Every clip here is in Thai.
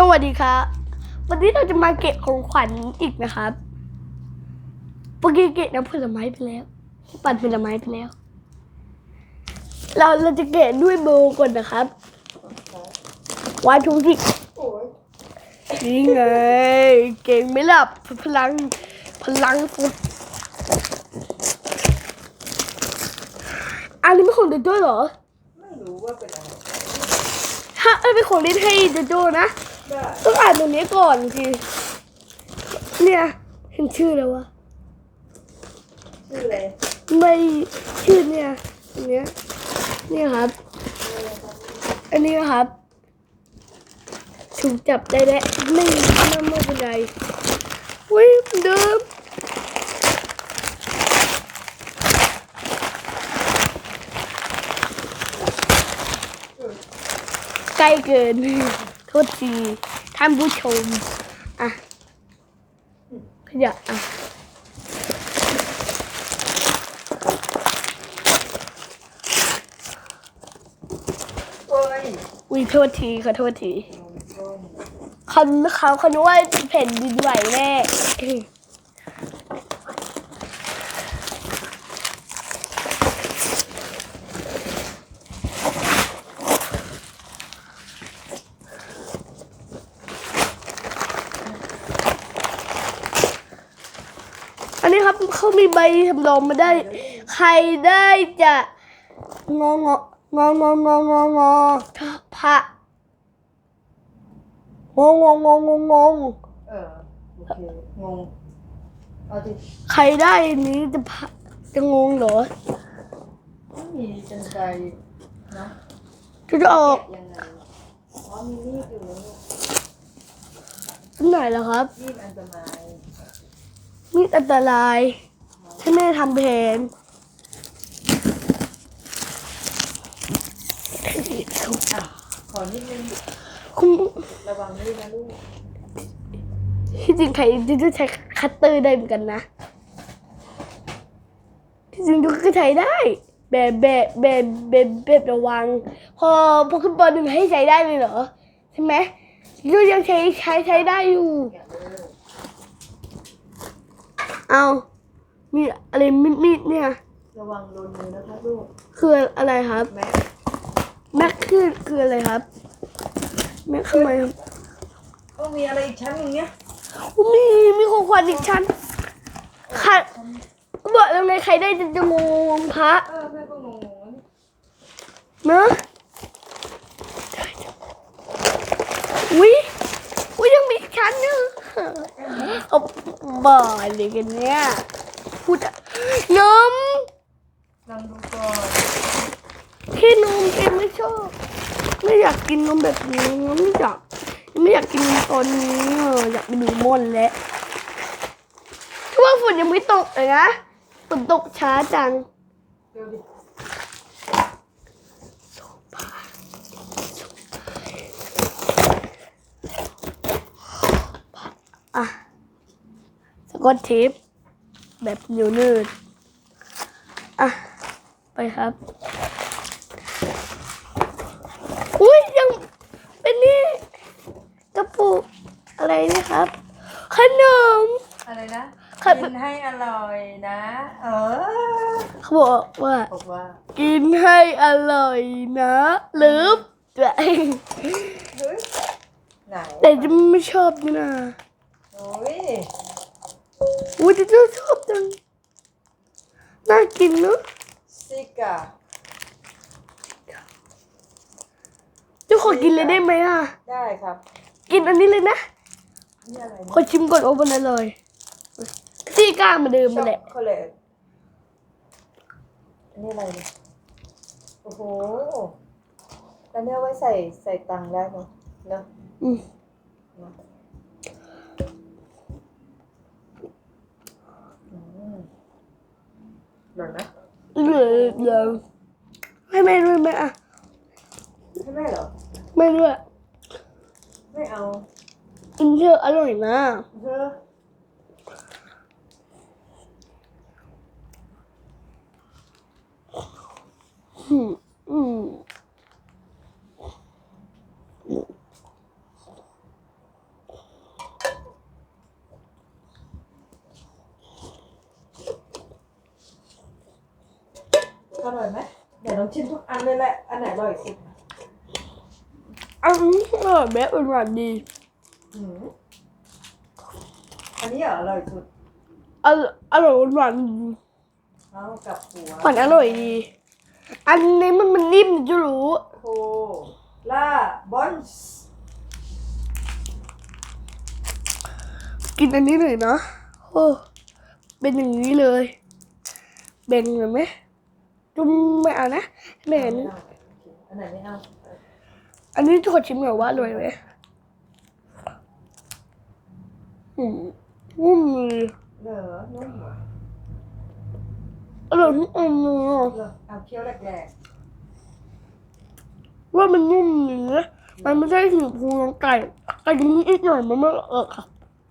สวัสดีครับ วันนี้เราจะมาเก็บของขวัญอีกนะครับเมื่อกี้เก็บน้ำผลไม้ไปแล้ว ปั่นผลไม้ไปแล้ว เราเราจะเก็บด้วยโบก่อนนะครับวางทุกที่โอ้ยนี่ไง เก่งไหล่ะพลัง พลังฟุดอันนี้ไม่ของเดโดเหรอ ไม่รู้ว่าเป็นอะไรถ้าเอ้ยเป็นของเล่นให้เดโดนะ ต้องอ่านตรงนี้ก่อนทีเนี่ยเห็นชื่อแล้ววะชื่ออะไรไม่ชื่อเนี่ยอันเนี้ยเนี่ยครับ อันนี้นะครับถูกจับได้แล้วไม่ไม่ไม่เป็นไรอุ้ยเหมือนเดิมใกล้เกิน โทษทีท่านผู้ชม อะขยะอะโอ้ยอุ้ยโทษทีขอโทษทีเขาเขาเขาคิดว่าแผ่นดินไหวแน่ อันนี้ครับ เขามีใบทำรองมาได้ ใครได้จะงองงององงองงองพระงงงงงงงเออโอเคงงเอาดิใครได้อันนี้จะพระจะงงเหรอไม่มีกันไกรนะจะจะออกแกะยังไงอ๋อมีมีดอยู่นะลูกที่ไหนล่ะครับมีดอันตราย มีดอันตรายถ้าแม่ทำแผนอะขอนิดนึงคุณระวังมีดนะลูกที่จริงใครจะใช้คัตเตอร์ได้เหมือนกันนะที่จริงก็ใช้ได้แบบแบบแบบแบบแบบระวัง พอพอขึ้นปหนึ่งให้ใช้ได้เลยเหรอ ใช่ไหมยูยังใช้ใช้ใช้ได้อยู่แกะ เลยเอามีอะไรมีดมีดเนี่ย ระวังโดนมือนะคะลูกคืออะไรครับ แม่แม็กคือคืออะไรครับ แม็กทำไมครับก็มีอะไรอีกชั้นหนึ่งเนี้ยมีมีของขวัญอีกชั้นค่ะบอกแล้วไงใครได้จะจะงงพระเออแม่ก็งงๆนะเนอะวิวิยังมีอีกชั้นหนึง เอาบ่ออะไรกันเนี่ยพูดอะนมลองดูก่อนที่นมเองไม่ชอบ ไม่อยากกินนมแบบนี้ไม่อยากไม่อยากกินนมตอนนี้อะอยากไปดูมอนแล้วช่วงฝนยังไม่ตกเลยนะฝนตกช้าจังเดี๋ยวดิ กอตเทปแบบเหนียวนืดอะ ไปครับ อุ้ยยังเป็นนี่กระปุกอะไรนี่ครับ ขนม อะไรนะครับ กินให้อร่อยนะ เออเขาบอกว่า บอกว่ากินให้อร่อยนะหรือแต่เฮ้ยไหนแต่จะไม่ชอบนี่นะ โอ้ย อุ้ยจะชอบจัง น่ากินเนอะซิกาเจ้าขอกินเลยได้ไหมอะ ได้ครับ กินอันนี้เลยนะ นี่อะไรขอชิมก่อนโอ้บนนั้นเลยซี่ก้างเหมาเดิมมาแหละช็อกโกแลตอันนี้อะไรเนี่ยโอ้โหแล้วเนี่ยเอาไว้ใส่ใส่ตังค์ได้เนอะเนอะอืม เนอะอืม หล่นนะเหลือเหลือให้แม่ด้วยไหมอะให้แม่เหรอแม่ด้วยไม่เอาอินเทอร์อร่อยนะเธอ อืมอืม อร่อยไหมเดี๋ยวลองชิมทุกอันเลยแหละ อันไหนอร่อยสุดอันนี้อร่อยแบบหวานๆดีอืมอันนี้เหรออร่อยสุดอร่อยอร่อยหวานๆดีเอากับหัวหวานอร่อยดี อันนี้มันมันนิ่มจะรู้โคล่าบอนส์กินอันนี้หน่อยนะโอ้เป็นอย่างนี้เลย แบ่งหน่อยไหม จุ่มไม่เอานะแม่อันนี้อันไหนไม่เอา อันนี้ขอชิมหน่อยว่าอร่อยไหมอืมนุ่มเลยเหรอนุ่มเหรออร่อยทุกอันเลยอะเหรอเอาเคี้ยวแรกว่ามันนุ่มเนื้อมันไม่ใช่ถึงพุงของไก่ไก่นี้อีกหน่อยมันไม่เออค่ะ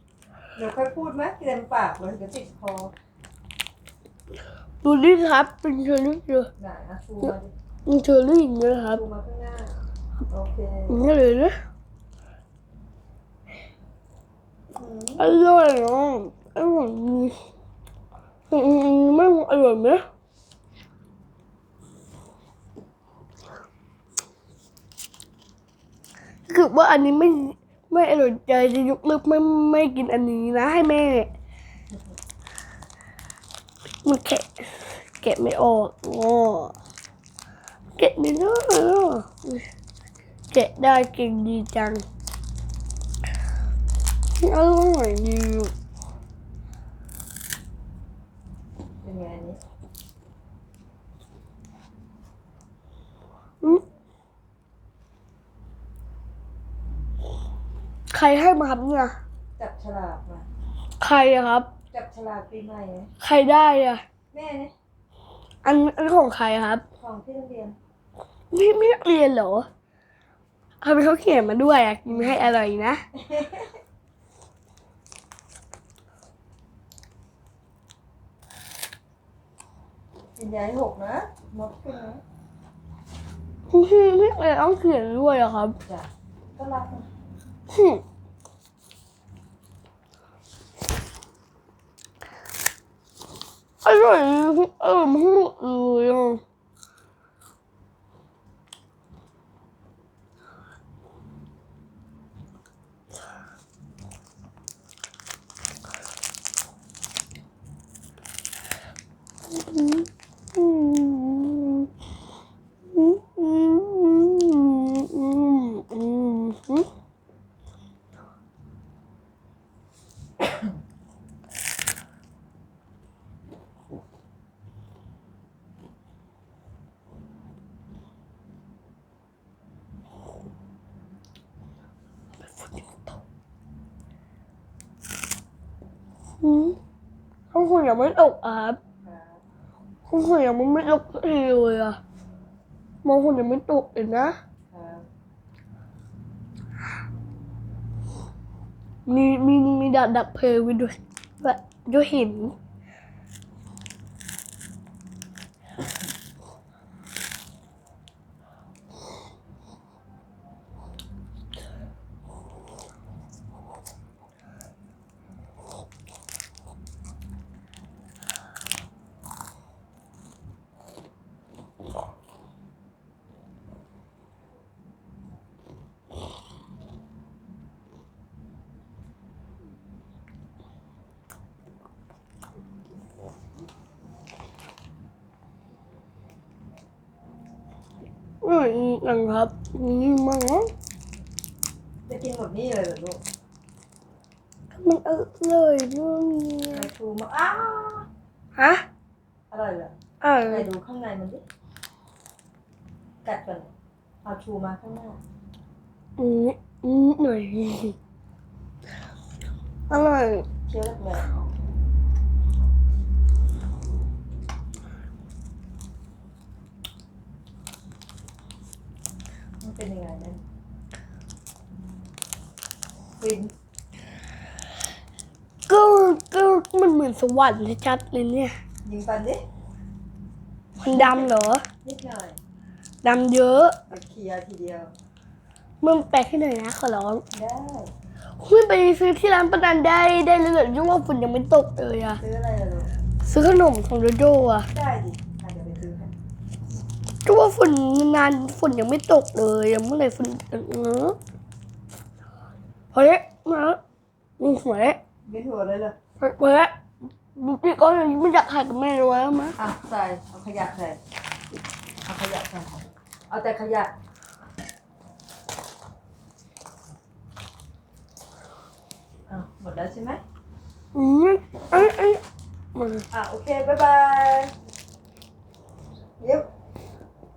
ๆเดี๋ยวค่อยพูดไหมเต็มปากเลยเดี๋ยวติดคอ ดูดิครับ เป็นเชอร์รี่เยอะไหนอะชูมาดิเป็นเชอร์รี่อย่างเงี้ยครับชูมาข้างหน้า โอเคอย่างเงี้ยเลยนะอืมอร่อยอะอร่อยดีอืมไม่อร่อยไหมคือว่าอันนี้ไม่ไม่อร่อยใจจะยกเลิกไม่ไม่กินอันนี้นะให้แม่ มันแกะแกะไม่ออกอ๋อแกะไม่ได้อะแกะได้เก่งดีจังอร่อยดีเป็นไงอันนี้อืมใครให้มาครับเนี่ยจับฉลากมา ใครอะครับ จับฉลากปีใหม่ไหมใครได้อะแม่เนี่ยอันอันของใครครับ ของที่โรงเรียนไม่ไม่นักเรียนเหรอเขาเป็นเขาเขียนมาด้วยอะกินให้อร่อยนะ กินยาให้หกนะมดขึ้นนะไม่ไม่อะไรต้องเขียนด้วยอะครับ จ้ะก็รักนะหึ อร่อยอร่อยมากเลยอะอืมอืมอืมอืมอืมอืม อืมห้องคุณยังไม่ตกอะครับครับห้องคุณยังไม่ตกสักทีเลยอะมองคุณยังไม่ตกเลยนะครับมีมีมีดับดับเพลิงไว้ด้วยแบบด้วยหิน อร่อยจังครับนี่มากนะจะกินหมดนี่เลยเหรอลูกมันอร่อยด้วยเนี่ยมาชูมาอ้าวฮะอร่อยเหรออ่าไหนดูข้างในมันดิกัดก่อนเอาชูมาข้างหน้าอืมอืมหน่อยอร่อยเคี้ยวแรกๆ มันเป็นยังไงนั่นฟินก็ก็มันเหมือนสวรรค์ชัดๆเลยเนี่ย ยิงฟันดิมันดำเหรอ นิดหน่อยดำเยอะ เอาเคลียร์ทีเดียว มึงแปลกให้หน่อยนะขอร้องได้คุณไปซื้อที่ร้านประดันได้ได้เลยเหรอยุ่งว่าฝุ่นยังไม่ตกเลยอะซื้ออะไรล่ะลูกซื้อขนมของโดโดอะได้ดิอะเดี๋ยวไปซื้อให้ ก็ว่าฝนนานฝนยังไม่ตกเลยยังเมื่อไหร่ฝนเออพอแล้วมาแล้วมีหัวแล้วไม่ถั่วเลยเหรอพอแล้วนี่ก็ยังไม่อยากหากับแม่เลยว่ามาอะใส่เอาขยะใส่เอาขยะใส่เอาแต่ขยะอะหมดแล้วใช่ไหมอืมเอ้ยเอ้ยมาอะโอเค บ๊ายบาย